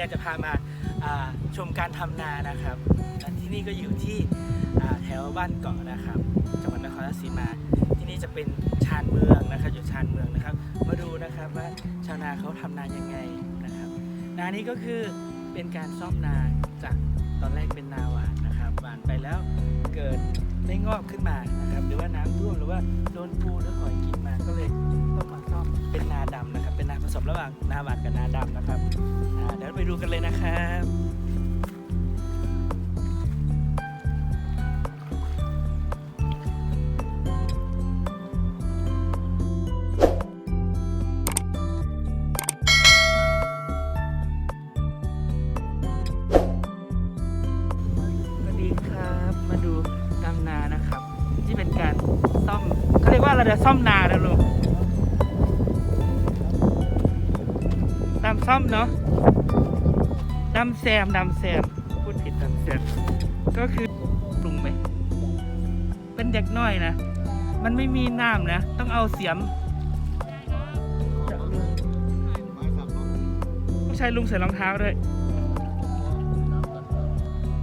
เนี่ยจะพามาชมการทำนานะครับที่นี่ก็อยู่ที่แถวบ้านเกาะนะครับ จังหวัดนครราชสีมา ที่นี่จะเป็นชานเมืองนะครับอยู่ชานเมืองนะครับ มาดูนะครับว่าชาวนาเขาทำนายังไงนะครับ นานี้ก็คือเป็นการซ่อมนาจากตอนแรกเป็นนาหวานนะครับหวานไปแล้วเกิดได้งอกขึ้นมานะครับ หรือว่าน้ำท่วมหรือว่าโดนปูหรือหอย ระหว่างนาหวานกับนาดำนะครับเดี๋ยวไปดูกันเลยนะครับสวัสดีครับมาดูดำนานะครับ ที่เป็นการซ่อมเขาเรียกว่าอะไรเดี๋ยวซ่อมนาแล้วลุง ซ่อมเนาะดำแซมดำแซมพูดผิดดำแซมก็คือปรุงไหมเป็นเด็กน้อยนะ มันไม่มีน้ำนะ ต้องเอาเสียมต้องใช้ลุงใส่รองเท้าด้วย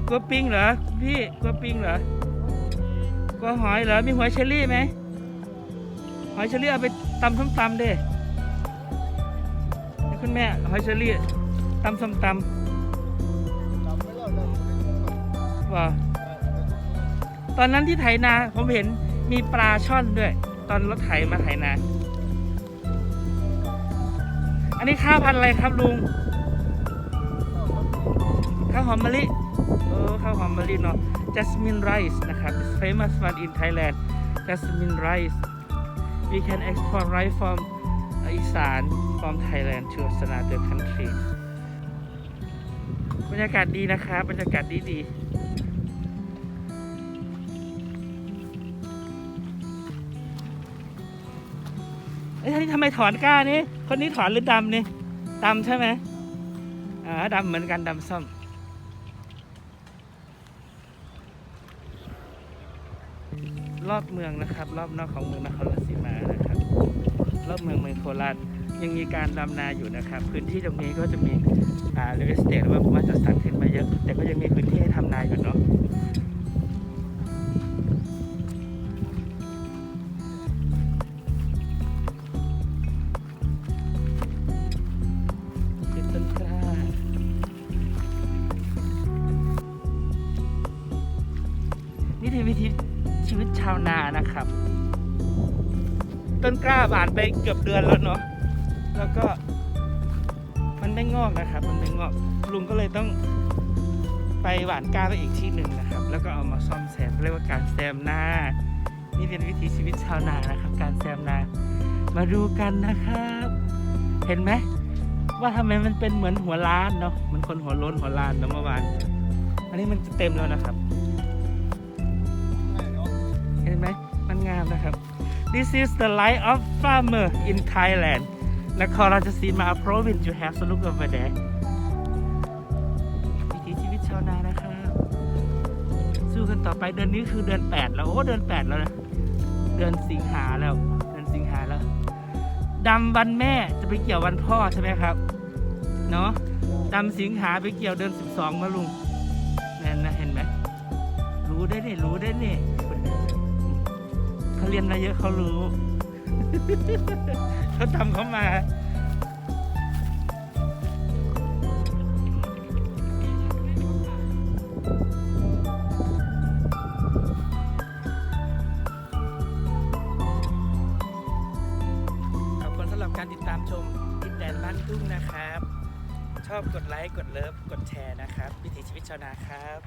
กลัวปิงเหรอ พี่กลัวปิงเหรอกลัวหอยเหรอ มีหอยเชอรี่ไหมหอยเชอรี่เอาไปตำส้มตำเด้ คุณแม่หอยเชอรี่ตำส้มตำว่าตอนนั้นที่ไถนาผมเห็นมีปลาช่อนด้วย ตอนรถไถมาไถนา อันนี้ข้าวพันธุ์อะไรครับลุงข้าวหอมมะลิเออข้าวหอมมะลิเนาะ jasmine rice นะครับ is famous one in Thailand jasmine rice we can export rice from อีสาน from Thailand to another country บรรยากาศดีนะครับ บรรยากาศดีดีเอ้ยท่านนี้ทำไมถอนกล้านี่ คนนี้ถอนหรือดำนี่ดำใช่ไหมอ่าดำเหมือนกันดำส้มรอบเมืองนะครับ รอบนอกของเมืองนครราชสีมา รอบเมืองเมืองโคราชยังมีการดำนาอยู่นะครับ พื้นที่ตรงนี้ก็จะมีอ่าเรสเตทว่าผมว่าจัดสรรขึ้นมาเยอะ แต่ก็ยังมีพื้นที่ให้ทำนาอยู่เนาะคือต้นกล้านี่คือวิธีชีวิตชาวนานะครับ ต้นกล้าบานไปเกือบเดือนแล้วเนาะแล้วก็มันไม่งอกนะครับ มันไม่งอกลุงก็เลยต้องไปหว่านกล้าไปอีกที่หนึ่งนะครับ แล้วก็เอามาซ่อมแซมเรียกว่าการแซมนานี่เป็นวิถีชีวิตชาวนานะครับ การแซมนา มาดูกันนะครับ เห็นไหมว่าทำไมมันเป็นเหมือนหัวล้านเนาะมันคนหัวล้นหัวล้านเนาะเมื่อวาน อันนี้มันจะเต็มแล้วนะครับ This is the life of farmer in Thailand นครราชสีมา province you have to look over there วิถีชีวิตชาวนานะครับสู้กันต่อไปเดือนนี้คือเดือน 8 แล้ว โอ้เดือน 8 แล้วนะ เดือนสิงหาแล้ว เดือนสิงหาแล้วดำวันแม่จะไปเกี่ยววันพ่อใช่ไหมครับ เนาะดำสิงหาไปเกี่ยวเดือน 12 มาลุงนั่นนะเห็นไหมรู้ได้เนี่ยรู้ได้เนี่ย เขาเรียนมาเยอะเขารู้ เขาทำเขามา ขอบคุณสำหรับการติดตามชมดินแดนบ้านทุ่งนะครับ ชอบกดไลค์ กดเลิฟ กดแชร์นะครับ วิถีชีวิตชาวนาครับ